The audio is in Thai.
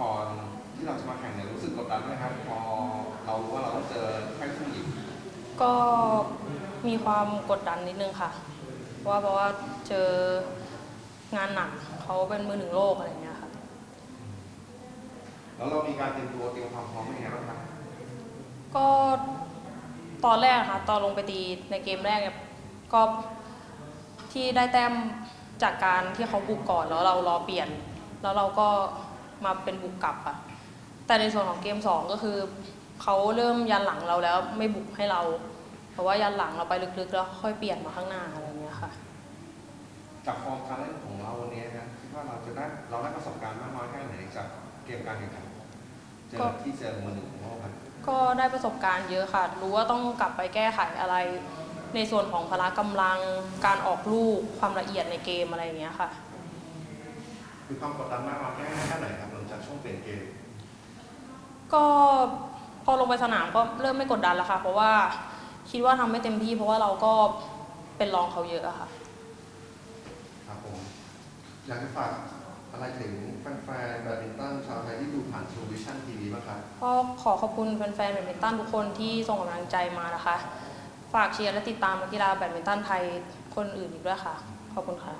ก่อนที่เราจะมาแข่งเนี่ยรู้สึกกดดันไหมครับ พอเรารู้ว่าเราต้องเจอแค่ผู้หญิงก็มีความกดดันนิดนึงค่ะ ว่าเพราะว่าเจองานหนักเขาเป็นมือหนึ่งโลกอะไรเงี้ยค่ะ แล้วเรามีการเตรียมตัวเตรียมความพร้อมยังไงบ้างครับก็ตอนแรกค่ะ ตอนลงไปตีในเกมแรกเนี่ยก็ที่ได้แต้มจากการที่เขาบุกก่อนแล้วเรารอเปลี่ยน แล้วเราก็ มาเป็นบุกกลับค่ะ แต่ในส่วนของเกมสองก็คือเขาเริ่มยันหลังเราแล้วไม่บุกให้เรา เพราะว่ายันหลังเราไปลึกๆ แล้วค่อยเปลี่ยนมาข้างหน้าอะไรเงี้ยค่ะ จากฟอร์มการเล่นของเราวันนี้นะคิดว่าเราจะได้เราได้ประสบการณ์มากน้อยแค่ไหนจากเกมการแข่งขันเจอที่เจอมือหนึ่งของโลกครับก็ได้ประสบการณ์เยอะค่ะ รู้ว่าต้องกลับไปแก้ไขอะไร ในส่วนของพละกำลัง การออกลูก ความละเอียดในเกมอะไรอย่างเงี้ยค่ะ มีความกดดันมากน้อยแค่แค่ไหนครับหลังจากช่วงเปลี่ยนเกมก็พอลงไปสนามก็เริ่มไม่กดดันแล้วค่ะ เพราะว่าคิดว่าทำไม่เต็มที่ เพราะว่าเราก็เป็นรองเขาเยอะอะค่ะ ครับผมอยากจะฝากอะไรถึงแฟนๆแบดมินตันชาวไทยที่ดูผ่านทูวิชั่นทีวีบ้างครับก็ขอขอบคุณแฟนๆแบดมินตันทุกคนที่ส่งกำลังใจมานะคะ ฝากเชียร์และติดตามนักกีฬาแบดมินตันไทยคนอื่นอีกด้วยค่ะ ขอบคุณค่ะ